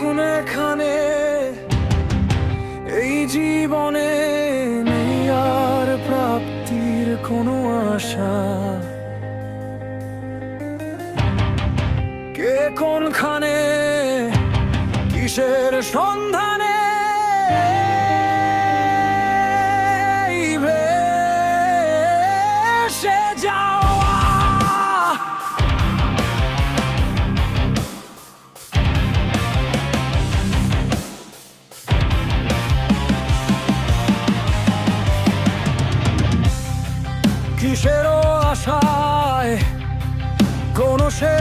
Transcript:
এখানে এই জীবনে নেই আর প্রাপ্তির কোনো আশা। কে কোনখানে কিসের সন্ধানে কিসেরও আশায় কোনো সে